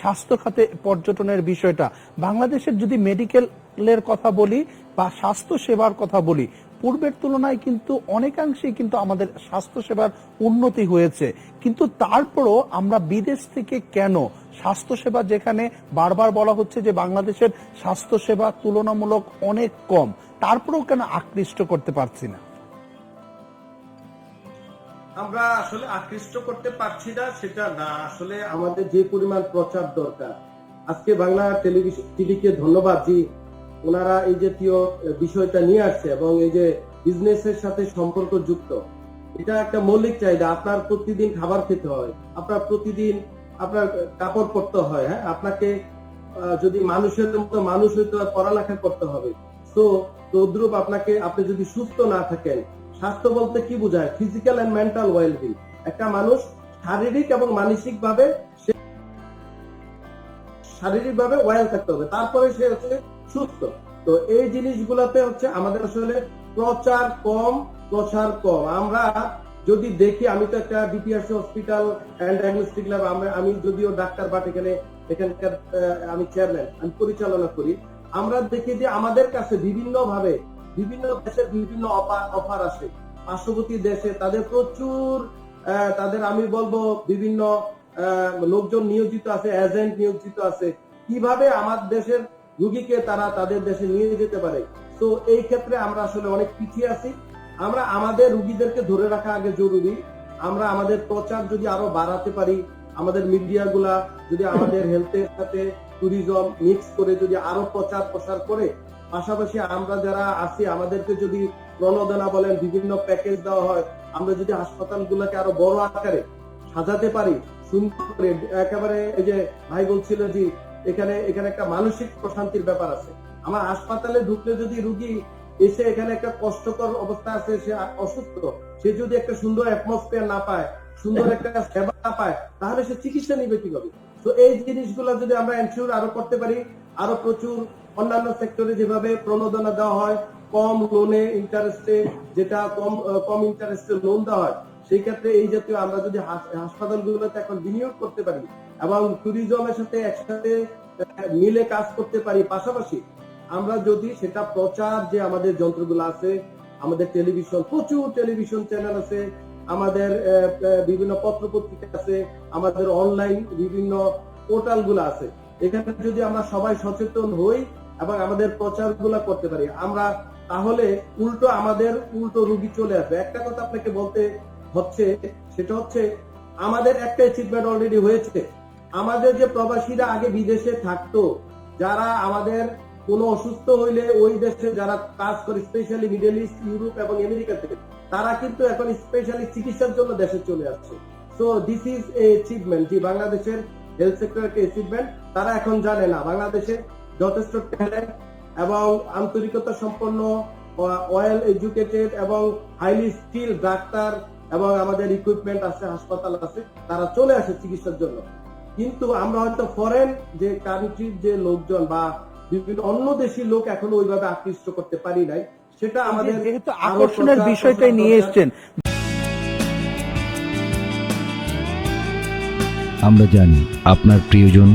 স্বাস্থ্য খাতে পর্যটনের বিষয়টা। বাংলাদেশের যদি মেডিকেলের কথা বলি বা স্বাস্থ্য সেবার কথা বলি, পূর্বের তুলনায় কিন্তু অনেকাংশেই কিন্তু আমাদের স্বাস্থ্য সেবার উন্নতি হয়েছে। কিন্তু তারপরও আমরা বিদেশ থেকে কেন স্বাস্থ্য সেবা যেখানে বারবার বলা হচ্ছে যে বাংলাদেশের স্বাস্থ্য সেবা তুলনামূলক অনেক কম, তারপরেও কেন আকৃষ্ট করতে পারছি না? আমরা আসলে আকৃষ্ট করতে পারছি না, সেটা না। আসলে আমাদের যে পরিমাণ প্রচার দরকার। আজকে বাংলা টেলিভিশন টিভিকে ধন্যবাদ জি ওনারা এই জাতীয় বিষয়টা নিয়ে আসছে এবং এই যে বিজনেসের সাথে সম্পর্ক যুক্ত এটা একটা মৌলিক চাহিদা, আপনার প্রতিদিন খাবার খেতে হয়, আপনার প্রতিদিন আপনার কাপড় পরতে হয় হ্যাঁ? আপনাকে যদি মানুষের মতো মানুষ হইতে পড়ালেখা করতে হবে। তো তদ্রুপ আপনাকে, আপনি যদি সুস্থ না থাকেন স্বাস্থ্য বলতে কি বোঝায়? ফিজিক্যাল এন্ড মেন্টাল ওয়েলবিং একটা মানুষ শারীরিক এবং মানসিক ভাবে শারীরিক ভাবে ওয়েল থাকতে হবে। তারপরে সে হচ্ছে সুস্থ। তো এই জিনিসগুলোতে হচ্ছে আমাদের আসলে প্রচার কম প্রচার কম। আমরা যদি দেখি, আমি তো একটা BPRC hospital and diagnostic lab আমি যদিও ডাক্তার বাট এখানে এখানকার আমি চেয়ারম্যান আমি পরিচালনা করি। আমরা দেখি যে আমাদের কাছে বিভিন্ন ভাবে বিভিন্ন দেশের বিভিন্ন অফার আসে পার্শ্ববর্তী দেশে তাদের প্রচুর তাদের আমি বলব বিভিন্ন লোকজন নিয়োজিত আছে এজেন্ট নিয়োজিত আছে। কীভাবে আমার দেশের রুগীকে তারা তাদের দেশে নিয়ে যেতে পারে? তো এই ক্ষেত্রে আমরা আসলে অনেক পিছিয়ে আছি। আমরা আমাদের রুগীদেরকে ধরে রাখা আগে জরুরি। আমরা আমাদের প্রচার যদি আরও বাড়াতে পারি আমাদের মিডিয়া গুলা যদি আমাদের হেলথের সাথে ট্যুরিজম মিক্স করে যদি আরও প্রচার প্রসার করে পাশাপাশি আমরা যারা আছি, আমাদেরকে যদি প্রণোদনা বলেন, বিভিন্ন প্যাকেজ দেওয়া হয়, আমরা যদি হাসপাতালগুলোকে আরও বড় আকারে সাজাতে পারি, সুন্দর একেবারে এই যে ভাই বলছিল যে এখানে এখানে একটা মানসিক প্রশান্তির ব্যাপার আছে। আমার হাসপাতালে ঢুকলে যদি রুগী এসে এখানে একটা কষ্টকর অবস্থা আছে, সে অসুস্থ, সে যদি একটা সুন্দর অ্যাটমসফিয়ার না পায়, সুন্দর একটা সেবা না পায়, তাহলে সে চিকিৎসা নিবে কীভাবে? তো এই জিনিসগুলো যদি আমরা এনশিওর আরও করতে পারি, আরও প্রচুর অন্যান্য সেক্টরে যেভাবে প্রণোদনা দেওয়া হয়, কম লোনে ইন্টারেস্টে যেটা কম কম ইন্টারেস্টে লোন দেওয়া হয়, সেই ক্ষেত্রে এই জাতীয় আমরা যদি হাস- হাসপাতালগুলোতে এখন বিনিয়োগ করতে পারি এবং ট্যুরিজমের সাথে একসাথে মিলে কাজ করতে পারি পাশাপাশি, আমরা যদি সেটা প্রচার যে আমাদের যন্ত্রগুলো আছে, আমাদের টেলিভিশন প্রচুর টেলিভিশন চ্যানেল আছে আমাদের বিভিন্ন পত্র পত্রিকা আছে, আমাদের অনলাইন বিভিন্ন পোর্টালগুলো আছে। এখানে যদি আমরা সবাই সচেতন হই এবং আমাদের প্রচার করতে পারি, আমরা তাহলে উল্টো আমাদের উল্টো রুগী চলে আসবে। একটা কথা আপনাকে বলতে হচ্ছে, সেটা হচ্ছে আমাদের একটা অ্যাচিভমেন্ট অলরেডি হয়েছে। আমাদের যে প্রবাসীরা আগে বিদেশে থাকতো, যারা আমাদের কোনো অসুস্থ হইলে ওই দেশে যারা কাজ করে স্পেশালি মিডল ইস্ট ইউরোপ এবং আমেরিকা থেকে, তারা কিন্তু এখন স্পেশালি চিকিৎসার জন্য দেশে চলে আসছে। So this is a achievement যে বাংলাদেশের হেলথ সেক্টর একটা অ্যাচিভমেন্ট তারা এখন জানে না, বাংলাদেশে যথেষ্ট ট্যালেন্ট এবং আন্তরিকতা সম্পন্ন ওয়েল এডুকেটেড এবং হাইলি স্কিল ডাক্তার এবং আমাদের ইকুইপমেন্ট আছে, হাসপাতাল আছে, তারা চলে আসে চিকিৎসার জন্য। কিন্তু আমরা হয়তো ফরেন যে কান্ট্রির যে লোকজন বা বিভিন্ন অন্য দেশি লোক এখনও ওইভাবে আকৃষ্ট করতে পারি নাই। সেটা আমাদের যেহেতু আকর্ষণের বিষয়টাই নিয়ে এসছেন। আমরা জানি আপনার প্রিয়জন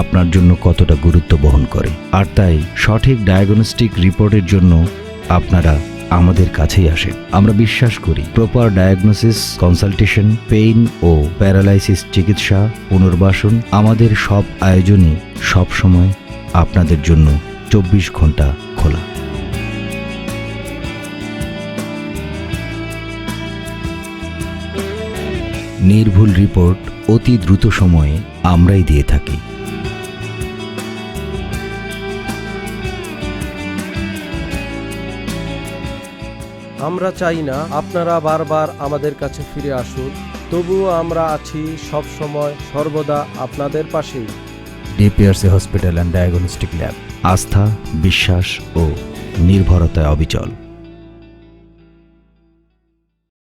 আপনার জন্য কতটা গুরুত্ব বহন করে। আর তাই সঠিক ডায়াগনস্টিক রিপোর্টের জন্য আপনারা আমাদের কাছেই আসেন। আমরা বিশ্বাস করি প্রপার ডায়াগনোসিস কনসালটেশন পেইন ও প্যারালাইসিস চিকিৎসা পুনর্বাসন আমাদের সব আয়োজনই সব সময় আপনাদের জন্য চব্বিশ ঘণ্টা খোলা। নির্ভুল রিপোর্ট অতি দ্রুত সময়ে আমরাই দিয়ে থাকি। আমরা চাই না আপনারা বারবার আমাদের কাছে ফিরে আসুন, তবুও আমরা আছি সব সময় সর্বদা আপনাদের পাশেই। DPRC hospital and diagnostic lab. আস্থা বিশ্বাস ও নির্ভরতায় অবিচল।